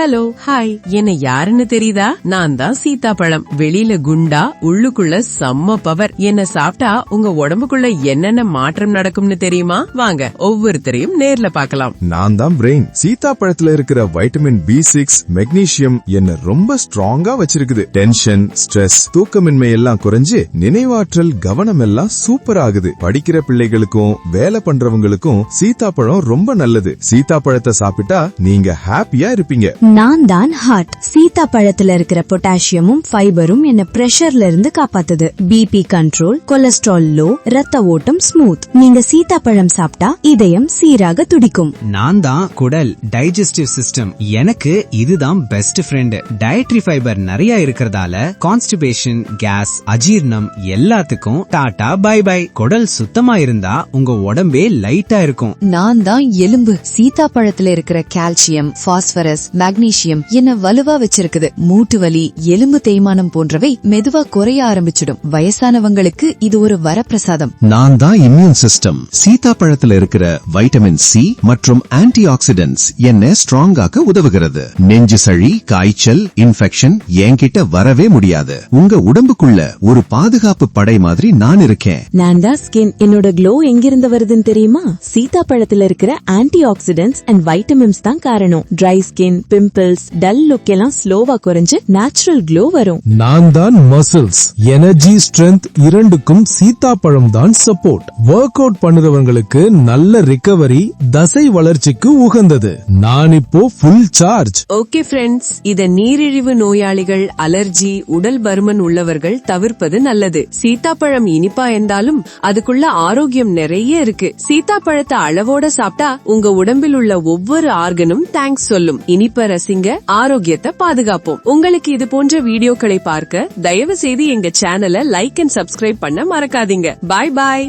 Hello hi. என்ன யாருன்னு தெரியுதா? நான் தான் சீதாப்பழம். வெளியில குண்டா உள்ளுக்குள்ள செம்ம பவர். என்ன சாப்பிட்டா உங்க உடம்புக்குள்ள என்னென்ன மாற்றம் நடக்கும்னு தெரியுமா? வாங்க ஒவ்வொருத்தரையும் நேர்ல பார்க்கலாம். நான் தான் பிரெயின் சீதாப்பழத்துல இருக்கிற வைட்டமின் பி சிக்ஸ் மெக்னீசியம் என்ன ரொம்ப ஸ்ட்ராங்கா வச்சிருக்குது. டென்ஷன் ஸ்ட்ரெஸ் தூக்கமின்மை எல்லாம் குறைஞ்சு நினைவாற்றல் கவனம் எல்லாம் சூப்பர் ஆகுது. படிக்கிற பிள்ளைகளுக்கும் வேலை பண்றவங்களுக்கும் சீதாப்பழம் ரொம்ப நல்லது. சீதாப்பழத்தை சாப்பிட்டா நீங்க ஹாப்பியா இருப்பீங்க. நான் தான் ஹார்ட் சீதா பழத்துல இருக்கிற பொட்டாசியமும் ஃபைபரும் என்ன பிரஷர்ல இருந்து காப்பாத்துது. பிபி கண்ட்ரோல் கொலஸ்ட்ரால் லோ ரத்த ஓட்டம் ஸ்மூத் நீங்க சீதாப்பழம் சாப்பிட்டா இதயம் சீராக துடிக்கும். நான் தான் குடல் டைஜஸ்டிவ் சிஸ்டம் எனக்கு இதுதான் பெஸ்ட் ஃப்ரெண்ட் டயட்ரி ஃபைபர் நிறைய இருக்கிறதால கான்ஸ்டிபேஷன் கேஸ் அஜீர்ணம் எல்லாத்துக்கும் டாடா பை பை குடல் சுத்தமா இருந்தா உங்க உடம்பே லைட்டா இருக்கும். நான் தான் எலும்பு சீதாப்பழத்துல இருக்கிற கால்சியம் பாஸ்பரஸ் மக்னீசியம் என்ன வலுவா வச்சிருக்குது? மூட்டு வலி எலும்பு தேய்மானம் போன்றவை மெதுவா குறைய ஆரம்பிச்சிடும். வயசானவங்களுக்கு இது ஒரு வரப்பிரசாதம். நான் தான் இம்யூன் சிஸ்டம் சீதாப்பழத்துல இருக்கிற வைட்டமின் சி மற்றும் ஆன்டி ஆக்சிடென்ட்ஸ் என்ன ஸ்ட்ராங் ஆக்க உதவுகிறது. நெஞ்சு சளி காய்ச்சல் இன்ஃபெக்ஷன் என்கிட்ட வரவே முடியாது. உங்க உடம்புக்குள்ள ஒரு பாதுகாப்பு படை மாதிரி நான் இருக்கேன். நான் தான் ஸ்கின் என்னோட க்ளோ எங்கிருந்து வருதுன்னு தெரியுமா? சீதாப்பழத்துல இருக்கிற ஆன்டி ஆக்சிடென்ட்ஸ் அண்ட் வைட்டமின்ஸ் தான் காரணம். Dry skin pimples dull look எல்லாம் ஸ்லோவா குறைஞ்சு நேச்சுரல் க்ளோ வரும். நான் தான் மசில்ஸ் எனர்ஜி ஸ்ட்ரென்த் இரண்டுக்கும் சீதாப்பழம் தான் சப்போர்ட் ஒர்க் அவுட் பண்ணுறவங்களுக்கு நல்ல ரிகவரி தசை வளர்ச்சிக்கு உகந்தது. நான் இப்போ ஃபுல் சார்ஜ் ஓகே ஃப்ரெண்ட்ஸ் இத நீரிழிவு நோயாளிகள் அலர்ஜி உடல் பருமன் உள்ளவர்கள் தவிர்ப்பது நல்லது. சீதாப்பழம் இனிப்பா இருந்தாலும் அதுக்குள்ள ஆரோக்கியம் நிறைய இருக்கு. சீதாப்பழத்தை அளவோட சாப்பிட்டா உங்க உடம்பில் உள்ள ஒவ்வொரு ஆர்கனும் தேங்க்ஸ் சொல்லும். இனிப்ப ரசிங்க ஆரோக்கியத்தை பாதுகாப்போம். உங்களுக்கு இது போன்ற வீடியோக்களை பார்க்க தயவு செய்து எங்க சேனலை லைக் அண்ட் சப்ஸ்கிரைப் பண்ண மறக்காதீங்க. பாய் பாய்